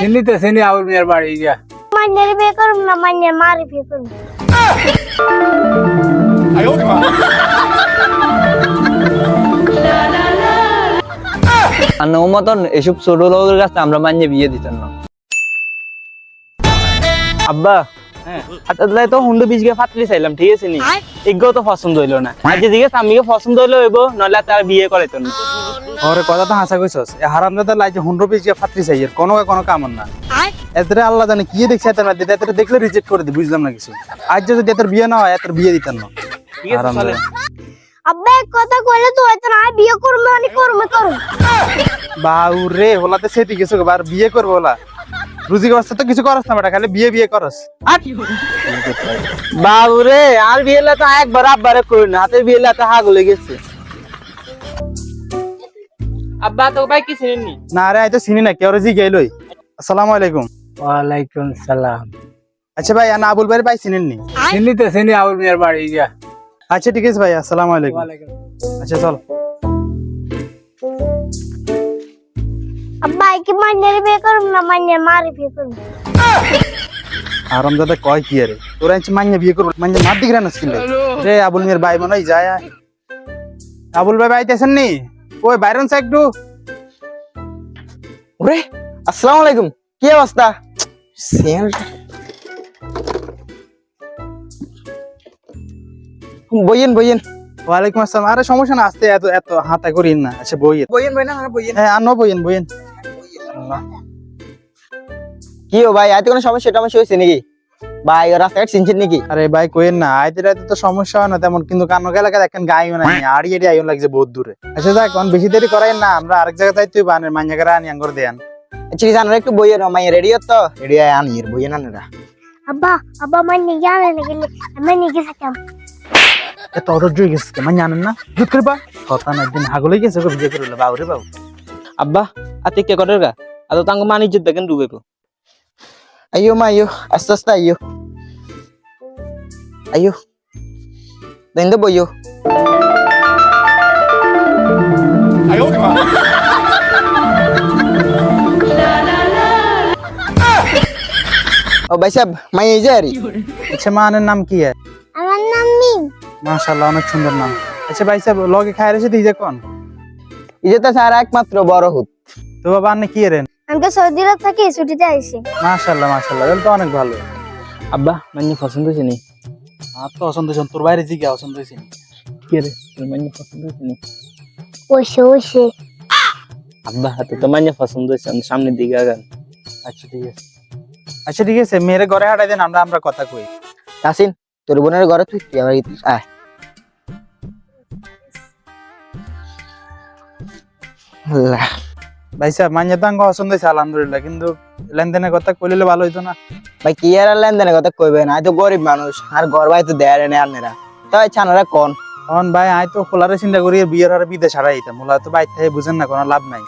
চিনি তো চিনি আবুল মিয়ার বাড়ি গিয়া। মান্যের বিয়ে করুম না মান্যের মারে বিয়ে করুম। আর নৌ মতন এসব ছোট লোকের কাছে আমরা মানিয়ে বিয়ে দিতাম না। আব্বা হ্যাঁ। তো হুন্ডু বীজ গিয়ে ফাতলি চাইলাম ঠিক আছে নি? এগুলো তো পছন্দ হইল না। আজকে জিজ্ঞেস আমিকে পছন্দ হইল হইব নইলে তার বিয়ে করে তো না। ওরে কথা তো হাসা কইছস। এ হারাম লাইছে হুন্ড্রো পিস গিয়ে ফাত্রি কোনো কোনো কামন না। এতরে আল্লাহ জানে কি দেখছে এত না দিতে এতরে দেখলে রিজেক্ট করে দি বুঝলাম না কিছু। আজ যদি এতর বিয়ে না হয় এতর বিয়ে দিতেন না। ঠিক আছে চলে আব্বা এক কথা কইলে তো হয়তো না বিয়ে করুম মানে করুম করুম। বাউ রে হলাতে সেটি কিছু আর বিয়ে করব হলা। রুজি করছে তো কিছু করস না বেটা খালি বিয়ে বিয়ে করস। আট। বাবু রে আর বিয়ে তো একবার আব্বারে করি না হাতে বিয়ে তো হাগ লেগে গেছে। আব্বা তো ভাই কি চিনেননি? না রে আই তো চিনি না কেউ জি গেলই আসসালামু আলাইকুম। ওয়ালাইকুম সালাম। আচ্ছা ভাই আনা আবুল ভাই ভাই চিনেননি? চিনি তো চিনি আবুল মিয়ার বাড়ি গিয়া। আচ্ছা ঠিক আছে ভাই আসসালামু আলাইকুম। আচ্ছা চল। আব্বা কি মান্যের বিয়ে করুম না মারে বিয়ে করুম। আরাম দাদা কয় কি আরে? তোরা আনছি মান্য বিয়ে করব মান্য মার দিকে রে আবুল মিয়ার ভাই মনে হয় যায়। আবুল ভাই বাইতেছেন নি? ওই বাইরন সা একটু। ওরে আসসালামু আলাইকুম। কি অবস্থা? সেল বইয়েন বইয়েন। ওয়ালাইকুম আসসালাম। আরে সমস্যা না আসতে এত এত হাতা করিন না। আচ্ছা বইয়ের বইয়েন বই না বইয়েন। হ্যাঁ আনো বইয়েন বইয়েন। কি ও ভাই আজ কোনো সমস্যা টমস্যা হয়েছে নাকি? ভাই রাস্তাঘাট চিনছেন নাকি? আরে ভাই কইেন না আইতে রাতে তো সমস্যা হয় না তেমন কিন্তু কানো এলাকা দেখেন গাইও না আড়ি এড়ি আইন লাগছে বহুত দূরে। আচ্ছা যাক বেশি দেরি করাই না আমরা আরেক বানের মান্য আনি আঙ্গুর দেন। আচ্ছা একটু বইয়েন মাই রেডি তো রেডি আয় আনি এর বইয়েন আনেরা আব্বা আব্বা মান্যে জানে না গেলে আমি নিয়ে এত অধৈর্য হয়ে গেছে মানে জানেন না। জুত করে বা কথা না একদিন হাগলে গেছে আব্বা আতে কে গা আতো তাঙ্গ মানি ইজ্জত দেখেন ডুবে গো আইও মা আইও আস্তে আস্তে আইও আইও দেন দে বইও ও ভাই সাহেব মাই এই যে আরি আচ্ছা মানের নাম কি है আমার নাম মিম মাশাআল্লাহ অনেক সুন্দর নাম আচ্ছা ভাই সাহেব লগে খায় রেছে যে কোন এই যে তো স্যার একমাত্র বড় হুত তো বাবা আপনি কি রেন আমি সৌদি আরব থেকে ছুটিতে আইছি মাশাআল্লাহ মাশাআল্লাহ। তাহলে তো অনেক ভালো। আব্বা মানে পছন্দ হয়েছে নি? আর তো পছন্দ হয়েছে তোর বাইরে জিজ্ঞা পছন্দ হয়েছে কি রে তোর মানে পছন্দ হয়েছে নি? ওইসে ওইসে আব্বা হাতে তো মানে পছন্দ হয়েছে আমি সামনের দিকে আগান। আচ্ছা ঠিক আছে। আচ্ছা ঠিক আছে মেয়ের ঘরে হাঁটাই দেন আমরা আমরা কথা কই। আসিন তোর বোনের ঘরে তুই তুই আমার ইতি- আয়। আল্লাহ। ভাই সাহেব মান্য তো আঙ্গ পছন্দ হয়েছে আলহামদুলিল্লাহ কিন্তু লেনদেনের কথা কইলে ভালো হইতো না। ভাই কি আর লেনদেনের কথা কইবে না আই তো গরিব মানুষ আর ঘর ভাই তো দেয় না আনেরা তাই ছানারা কোন? এখন ভাই আই তো খোলারে চিন্তা করি বিয়ের হারে বিদেশ হারাই দিতাম মোলা তো বাইর থেকে বুঝেন না কোনো লাভ নাই।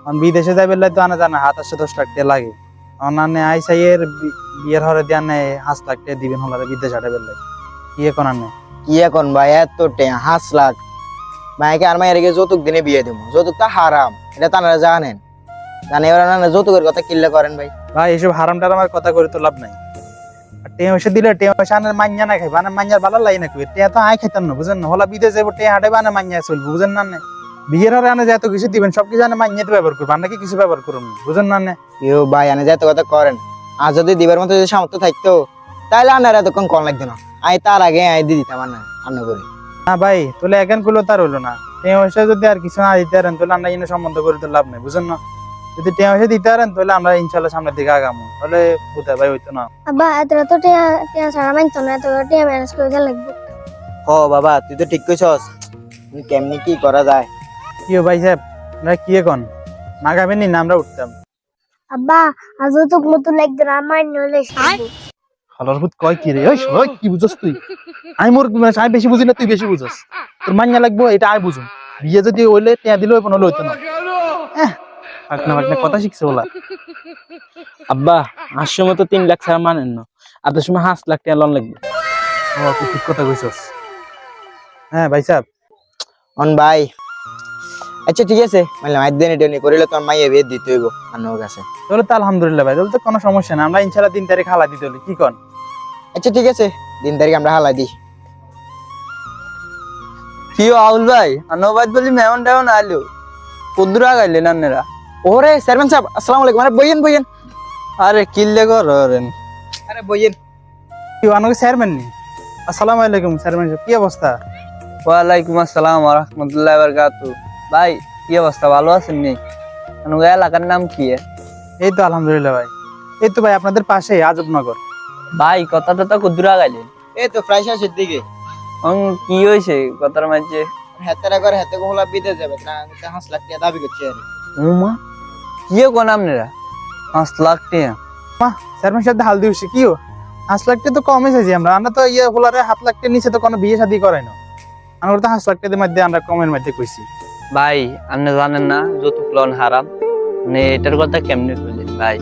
এখন বিদেশে যাই বেলা তো আনা জানা হাত আসছে দশ লাখ টাকা লাগে। অনানে আই সাইয়ের বি- বিয়ের হরে দিয়ে আনে হাঁস লাখ টাকা দিবেন হলারে বিদেশ হাটে বেলা কি এখন আনে? কি এখন ভাই এত টে হাঁস লাখ ভাইকে আর মায়ের যৌতুক দিনে বিয়ে দিব যৌতুক তো হারাম এটা তো আপনারা জানেন। জানে এবার না যৌতুকের কথা কিল্লে করেন ভাই। ভাই এসব হারাম টারামের কথা করে তো লাভ নাই। আর টেঁ পয়সা দিলে টেঁ পয়সা আনার মাইয়া না খাই বানার মাইয়ার ভালো লাগে না কই তো আয় খাইতাম না বুঝেন না? হলা বিদেশ যাব মাইয়া চলবে বুঝেন না নে? বিয়ের হারে আনে যত কিছু দিবেন সব কিছু আনে মাইয়া তো ব্যবহার করব আমরা কি কিছু ব্যবহার করুন বুঝেন না নে? ইউ ভাই আনে যেত কথা করেন আর যদি দিবার মতো যদি সামর্থ্য থাকতো তাহলে আনার এতক্ষণ কম লাগতো না। আই তার আগে আই দিয়ে দিতাম আনা আন্ন করে না ভাই তাহলে এখন তার হইল না। টেঁ পয়সা যদি আর কিছু না দিতে পারেন তাহলে আমরা সম্বন্ধ করে তো লাভ নেই বুঝেন না? যদি টেঁ পয়সা দিতে পারেন তাহলে আমরা ইনশাল্লাহ সামনের দিকে আগামো। তাহলে কোথায় ভাই হইতো না। আব্বা এত তো ছাড়া মানতো না টিয়া ম্যানেজ করে লাগবে। হ বাবা তুই তো ঠিক কইছস। কেমনি কি করা যায়? কি ভাই সাহেব আমরা কি এখন? না গাবেন নি না আমরা উঠতাম? আব্বা আজও তো মতো আমার নলে হালার ভূত কয় কি রে? ওই ওই কি বুঝছস তুই? আমি মোর মানে আমি বেশি বুঝি না তুই বেশি বুঝছস তোর মান্যা লাগবো এটা আমি বুঝুম। বিয়ে যদি হইলে টেয়া দিলে কোনো হইতো না। এহ, ফাঁকনা ফাঁকনা কথা শিখছে ওলা। আব্বা আর সময় তো তিন লাখ ছাড়া মানেন না। আপনার সময় হাঁস লাখ টাকা লোন লাগবে। ও তুই ঠিক কথা কইছস। হ্যাঁ ভাই সাহেব। অন ভাই। আচ্ছা ঠিক আছে। মানে আজ দিনে টেনে করিলে তোমার মাইয়া বিয়ে দিতে হইব আন্নার কাছে। তাহলে তো আলহামদুলিল্লাহ ভাই তাহলে তো কোনো সমস্যা না আমরা ইনশাল্লাহ তিন তারিখ হালা দিতে হলি কি কন? আচ্ছা ঠিক আছে। দিন তারিখ আমরা হালা দিই। কি আউল ভাই? আনোবাদ বলি মেমন টেমন আলো কুদরা গাইলে নান্নেরা ওরে চেয়ারম্যান সাহেব আসসালামু আলাইকুম। আরে বইয়েন বইয়েন। আরে কিল্লে করেন আরে বইয়েন। কি আনোকে চেয়ারম্যান নি? আসসালামু আলাইকুম চেয়ারম্যান সাহেব কি অবস্থা? ওয়ালাইকুম আসসালাম রহমতুল্লাহ বারকাতু ভাই কি অবস্থা? ভালো আছেন নি? এলাকার নাম কি এ? এই তো আলহামদুলিল্লাহ ভাই। এই তো ভাই আপনাদের পাশে আজবনগর। ভাই কথা টথা কুদরা গাইলেন এই তো প্রায় শেষের দিকে। অং কি হয়েছে কথার মাঝে? হেতেরা করে হেতে গোলা বিদে যাবে না পাঁচ লাখ টাকা দাবি করছে আর উমা কি কোন আপনারা পাঁচ লাখ টাকা। মা চেয়ারম্যান সাহেব হাল দিউছি কি পাঁচ লাখ টাকা তো কমে চাইছি আমরা। আমরা তো ইয়ে হোলারে হাত লাখ টাকা নিচে তো কোনো বিয়ে শাদী করে না। আমরা তো পাঁচ লাখ টাকার মধ্যে আমরা কমের মধ্যে কইছি। ভাই আপনি জানেন না যৌতুক লোন হারাম? মানে এটার কথা কেমনে বললেন ভাই।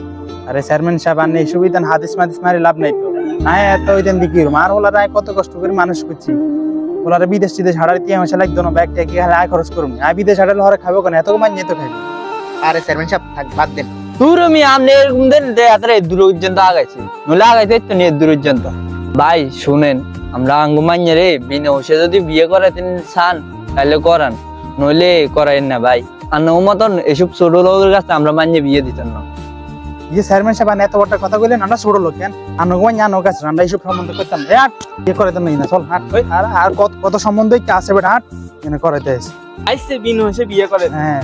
আরে চেয়ারম্যান সাহেব আর এই সুবিধা হাদিস মাদিস মারি লাভ নাই তো। না এত ওই দিন বিক্রি আর আয় কত কষ্ট করে মানুষ করছি হোলারে বিদেশ টিদেশ হারার তিয়া মাসে লাগতো না ব্যাগ ট্যাগ খালি আয় খরচ করুন আয় বিদেশ হারালে হরে খাব কেন? এত মান নিয়ে তো খাইবো। আরে চেয়ারম্যান সাহেব থাক বাদ দেন। দূর আমি আপনি এরকম দেন যে এত দূর পর্যন্ত আগাইছি। নলে আগাইতে তো নিয়ে দূর পর্যন্ত ভাই শুনেন আমরা আঙ্গুমান্য রে বিনা হোসে যদি বিয়ে করে তিন সান তাহলে করান। নইলে করাইন না ভাই। আর নৌ মতন এসব ছোট লোকের কাছে আমরা মান্য বিয়ে দিতেন না। যে চেয়ারম্যান সাহেব এত বড় কথা বললেন আমরা ছোট লোক কেন? আনুগমান জানো কাছে আমরা এইসব সম্বন্ধ করতাম না। হাট বিয়ে করে তো নেই না চল হাট ওই, আর আর কত কত সম্বন্ধই কি আছে বেটা হাট? এনে করাইতে আইসে বিন হোসে বিয়ে করে। হ্যাঁ।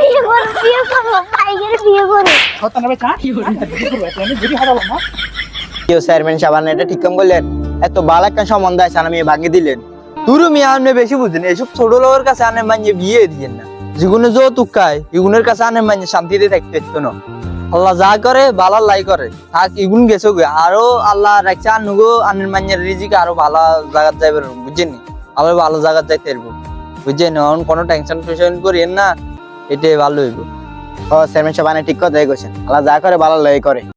বিয়ে করো বিয়ে করো কেউ চেয়ারম্যান সাহেব এটা ঠিক কাম এত ভালো একটা সম্বন্ধ আছে আমি ভাঙিয়ে দিলেন। মিয়া আপনি বেশি বুঝেন, এসব ছোট লোকের কাছে আনে মান্য বিয়ে দিয়েন না। যেগুলো যৌতুক খায় এগুলোর কাছে আনে মান্য শান্তিতে থাকতে না। আল্লাহ যা করে বালা লাই করে। থাক, এগুন গেছো গে। আরও আল্লাহ রাখছে আনুগো আনের মান্যের রিজিক, আরও ভালো জায়গাত যাইবে বুঝছেন আবার ভালো জায়গাত যাইতে পারব বুঝছেন এখন কোনো টেনশন টেনশন করিয়েন না, এটাই ভালো হইব। ও সাহেব আপনি ঠিক কথাই কইছেন। আল্লাহ যা করে ভালো লয় করে।